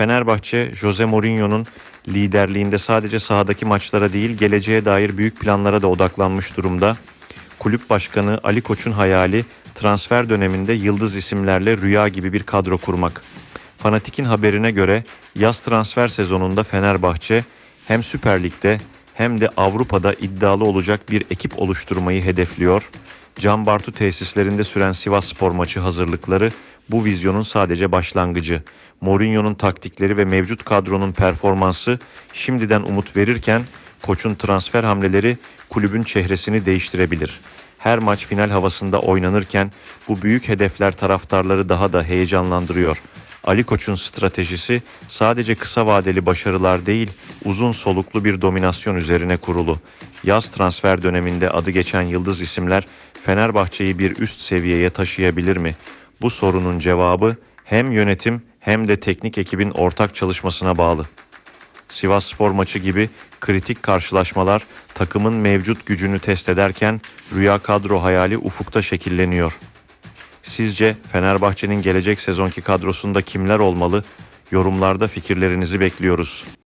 Fenerbahçe, Jose Mourinho'nun liderliğinde sadece sahadaki maçlara değil geleceğe dair büyük planlara da odaklanmış durumda. Kulüp başkanı Ali Koç'un hayali transfer döneminde yıldız isimlerle rüya gibi bir kadro kurmak. Fanatik'in haberine göre yaz transfer sezonunda Fenerbahçe hem Süper Lig'de hem de Avrupa'da iddialı olacak bir ekip oluşturmayı hedefliyor. Can Bartu tesislerinde süren Sivas Spor maçı hazırlıkları bu vizyonun sadece başlangıcı. Mourinho'nun taktikleri ve mevcut kadronun performansı şimdiden umut verirken koçun transfer hamleleri kulübün çehresini değiştirebilir. Her maç final havasında oynanırken bu büyük hedefler taraftarları daha da heyecanlandırıyor. Ali Koç'un stratejisi sadece kısa vadeli başarılar değil, uzun soluklu bir dominasyon üzerine kurulu. Yaz transfer döneminde adı geçen yıldız isimler Fenerbahçe'yi bir üst seviyeye taşıyabilir mi? Bu sorunun cevabı hem yönetim hem de teknik ekibin ortak çalışmasına bağlı. Sivas Spor maçı gibi kritik karşılaşmalar takımın mevcut gücünü test ederken rüya kadro hayali ufukta şekilleniyor. Sizce Fenerbahçe'nin gelecek sezonki kadrosunda kimler olmalı? Yorumlarda fikirlerinizi bekliyoruz.